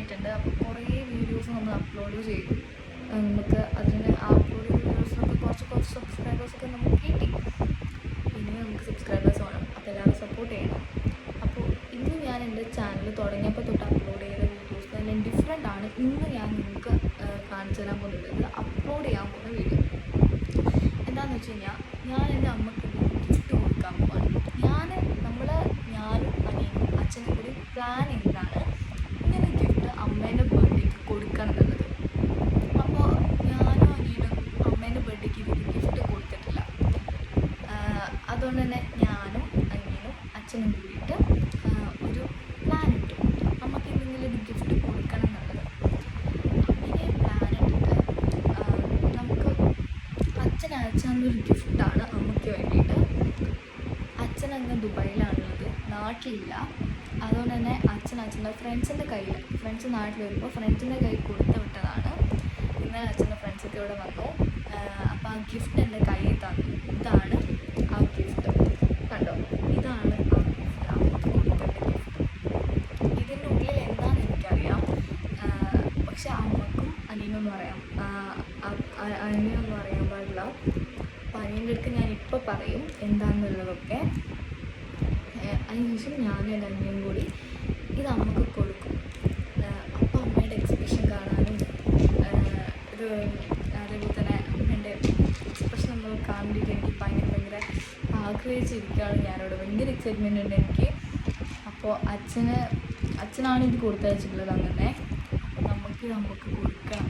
ആയിട്ടുണ്ട്. അപ്പോൾ കുറേ വീഡിയോസ് നമ്മൾ അപ്ലോഡ് ചെയ്തു. നമുക്ക് അതിന് അപ്ലോഡ് ചെയ്ത വീഡിയോസിനൊക്കെ കുറച്ച് കുറച്ച് സബ്സ്ക്രൈബേഴ്സൊക്കെ നമുക്ക് കിട്ടി. ഇനി നമുക്ക് സബ്സ്ക്രൈബേഴ്സ് വേണം. അപ്പോൾ എല്ലാവരും സപ്പോർട്ട് ചെയ്യണം. അപ്പോൾ ഇന്ന് ഞാൻ എന്റെ ചാനൽ തുടങ്ങിയപ്പോൾ തൊട്ട് അപ്ലോഡ് ചെയ്ത വീഡിയോസ് തന്നെ ഡിഫറെന്റ് ആണ്. ഇന്ന് ഞാൻ നിങ്ങൾക്ക് കാണിച്ചു തരാൻ പോകുന്നത് അപ്ലോഡ് ചെയ്യാൻ പോകുന്ന വീഡിയോ എന്താണെന്ന് വെച്ച് കഴിഞ്ഞാൽ ഞാൻ എന്റെ അമ്മയ്ക്ക് ഗിഫ്റ്റ് കൊടുക്കാൻ പോവാണ് ഞാൻ നമ്മൾ ഞാനും അനിയനും അച്ഛനും കൂടി പ്ലാൻ ചെയ്തതാണ് ഇങ്ങനെ ഗിഫ്റ്റ് അമ്മേന്റെ ബർത്ത്ഡേക്ക് കൊടുക്കണം എന്നുള്ളത് അപ്പോൾ ഞാനും അനിയനും അമ്മേന്റെ ബർത്ത്ഡേക്ക് ഇതുവരെ ഗിഫ്റ്റ് കൊടുത്തിട്ടില്ല ആഹ് അതുകൊണ്ട് തന്നെ ഞാനും അനിയനും അച്ഛനും കൂടിയിട്ട് ഒരു പ്ലാൻ ഇട്ടു. നമുക്ക് എന്തെങ്കിലും ഒരു ഗിഫ്റ്റ് കൊടുക്കണം എന്നുള്ളത്. അങ്ങനെ പ്ലാൻ ഇട്ടിട്ട് നമുക്ക് അച്ഛൻ അയച്ചൊരു ഗിഫ്റ്റാണ് അമ്മയ്ക്ക് വേണ്ടിയിട്ട്. അച്ഛൻ അങ്ങ് ദുബായിലാണുള്ളത്. നാട്ടിലില്ല. അതുകൊണ്ട് തന്നെ അച്ഛൻ അച്ഛന്റെ ഫ്രണ്ട്സിന്റെ കയ്യിൽ ഫ്രണ്ട്സ് നാട്ടിൽ വരുമ്പോൾ ഫ്രണ്ട്സിന്റെ കയ്യിൽ കൊടുത്തു വിട്ടതാണ്. ഇന്നലെ അച്ഛന്റെ ഫ്രണ്ട്സൊക്കെ ഇവിടെ വന്നു. അപ്പോൾ ആ ഗിഫ്റ്റ് എന്റെ കയ്യിൽ തന്നു. ഇതാണ് ആ ഗിഫ്റ്റ് കണ്ടോ ഇതാണ് ആ ഗിഫ്റ്റ് അമ്മയ്ക്ക് കൊടുക്കേണ്ട ഗിഫ്റ്റ് ഇതിന്റെ ഉള്ളിൽ എന്താണെന്ന് എനിക്കറിയാം ആഹ് പക്ഷെ അമ്മക്കും അനിയനൊന്നും അനിയൻ എന്ന് പറയാൻ പാടില്ല. അപ്പോൾ അനിയന്റെ അടുത്ത് ഞാൻ ഇപ്പോൾ പറയും എന്താണെന്നുള്ളതൊക്കെ അതിനുശേഷം ഞാനും എന്റെ അനിയനും കൂടി ഇത് അമ്മയ്ക്ക് കൊടുക്കും. അപ്പം അമ്മയുടെ എക്സിബിഷൻ കാണാനും ഇത് അതേപോലെ തന്നെ അമ്മേന്റെ എക്സ്പ്രഷൻ നമ്മൾ കാണേണ്ടിയിട്ട് എനിക്ക് ഭയങ്കര ഭയങ്കര ആഗ്രഹിച്ചിരിക്കുകയാണ് ഞാനോട്. ഭയങ്കര എക്സൈറ്റ്മെന്റ് ഉണ്ട് എനിക്ക്. അപ്പോൾ അച്ഛന് അച്ഛനാണ് ഇത് കൊടുത്തയച്ചിട്ടുള്ളത് അങ്ങനെ. അപ്പോൾ നമുക്ക് നമുക്ക് കൊടുക്കണം.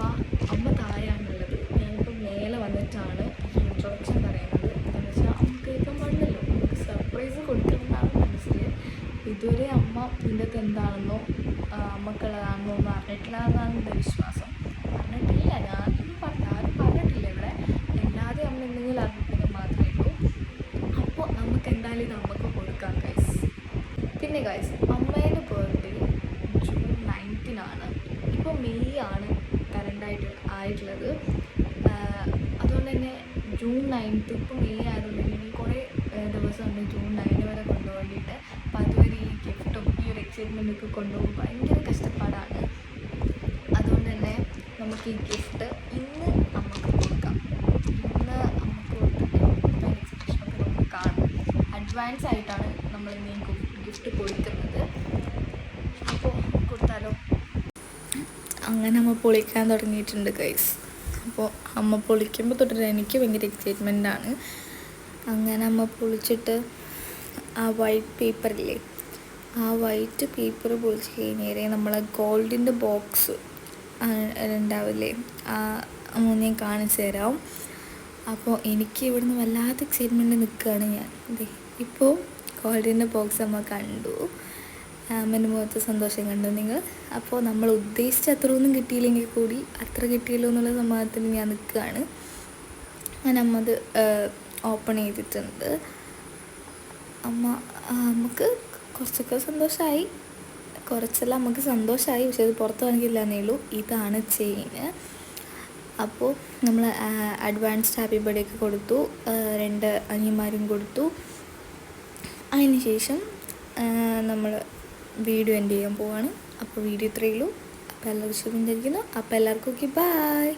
അപ്പോൾ അമ്മ താഴെയാണുള്ളത്. ഞാനിപ്പോൾ മേലെ വന്നിട്ടാണ് ഇൻട്രൊഡക്ഷൻ പറയുന്നത്. എന്ന് വെച്ചാൽ അമ്മ കേൾക്കാൻ പാടില്ലല്ലോ. നമുക്ക് സർപ്രൈസ് കൊടുക്കണമെന്നാണ് മനസ്സിൽ ഇതുവരെ അമ്മ ഇതിന്റെ അകത്ത് എന്താണെന്നോ അമ്മക്കുള്ളതാണെന്നോ ഒന്നും അറിഞ്ഞിട്ടില്ല എന്നാണ് എന്റെ വിശ്വാസം. അറിഞ്ഞിട്ടില്ല. ഞാനൊന്നും പറഞ്ഞ ആരും പറഞ്ഞിട്ടില്ല ഇവിടെ. എല്ലാവരും അമ്മ എന്തെങ്കിലും അറിഞ്ഞിട്ടുണ്ടെങ്കിൽ മാത്രമേ ഉള്ളൂ. അപ്പോൾ നമുക്ക് എന്തായാലും ഇത് അമ്മയ്ക്ക് കൊടുക്കാം ഗൈസ് പിന്നെ ഗൈസ് അമ്മേന്റെ ബർത്ത്ഡേ ജൂൺ നയന്റീനാണ് ഇപ്പോൾ മെയ് ആണ് കറണ്ടായിട്ട് ആയിട്ടുള്ളത്. അതുകൊണ്ട് തന്നെ ജൂൺ നയൻത്ത് ഇപ്പോൾ മെയ് ആയതുകൊണ്ട് തന്നെ കുറേ ദിവസമുണ്ട് ജൂൺ നയൻ വരെ കൊണ്ടുപോകേണ്ടിയിട്ട്. അപ്പോൾ അതുവരെ ഈ ഗിഫ്റ്റും ഈ ഒരു എക്സൈറ്റ്മെന്റ് ഒക്കെ കൊണ്ടുപോകും ഭയങ്കര കഷ്ടപ്പാടാണ്. അതുകൊണ്ട് തന്നെ നമുക്ക് ഈ ഗിഫ്റ്റ് ഇന്ന് നമുക്ക് കൊടുക്കാം. ഇന്ന് നമുക്ക് കൊടുത്തിട്ട് എക്സിബിഷനൊക്കെ നമുക്ക് കാണാം. അഡ്വാൻസ് ആയിട്ടാണ് നമ്മൾ ഇന്ന് ഈ ഗിഫ്റ്റ് കൊടുക്കുന്നത് അപ്പോൾ കൊടുത്താലോ അങ്ങനെ അമ്മ പൊളിക്കാൻ തുടങ്ങിയിട്ടുണ്ട് ഗൈസ് അപ്പോൾ അമ്മ പൊളിക്കുമ്പോൾ തൊട്ടിട്ട് എനിക്ക് ഭയങ്കര എക്സൈറ്റ്മെന്റ് ആണ്. അങ്ങനെ അമ്മ പൊളിച്ചിട്ട് ആ വൈറ്റ് പേപ്പറില്ലേ ആ വൈറ്റ് പേപ്പർ പൊളിച്ച് കഴിഞ്ഞേരെ നമ്മൾ ഗോൾഡിന്റെ ബോക്സ് ഉണ്ടാവില്ലേ ആ അമ്മ ഞാൻ കാണിച്ചു തരാം. അപ്പോൾ എനിക്ക് ഇവിടുന്ന് വല്ലാത്ത എക്സൈറ്റ്മെന്റ് നിൽക്കുകയാണ് ഞാൻ. ഇപ്പോൾ ഗോൾഡിന്റെ ബോക്സ് അമ്മ കണ്ടു. അമ്മന്റെ മുഖത്ത് സന്തോഷം കണ്ടു. നിങ്ങൾ അപ്പോൾ നമ്മൾ ഉദ്ദേശിച്ച അത്രയൊന്നും കിട്ടിയില്ലെങ്കിൽ കൂടി അത്ര കിട്ടിയല്ലോ എന്നുള്ള സമാധാനത്തിൽ ഞാൻ നിൽക്കുകയാണ്. ഞാൻ അമ്മ അത് ഓപ്പൺ ചെയ്തിട്ടുണ്ട്. അമ്മ നമുക്ക് കുറച്ചൊക്കെ സന്തോഷമായി കുറച്ചെല്ലാം നമുക്ക് സന്തോഷമായി പക്ഷെ അത് പുറത്ത് എന്നേ ഉള്ളൂ. ഇതാണ് ചെയിന് അപ്പോൾ നമ്മൾ അഡ്വാൻസ്ഡ് ഹാപ്പി ബർത്ത്ഡേ ഒക്കെ കൊടുത്തു. രണ്ട് അനിയന്മാരും കൊടുത്തു. അതിന് ശേഷം നമ്മൾ വീഡിയോ എൻഡ് ചെയ്യാൻ പോവാണ്. അപ്പോൾ വീഡിയോ ഇത്രയുള്ളൂ അപ്പോൾ എല്ലാവർക്കും ഇഷ്ടപ്പെട്ടിരിക്കുന്നു അപ്പോൾ എല്ലാവർക്കും ഓക്കെ ബായ്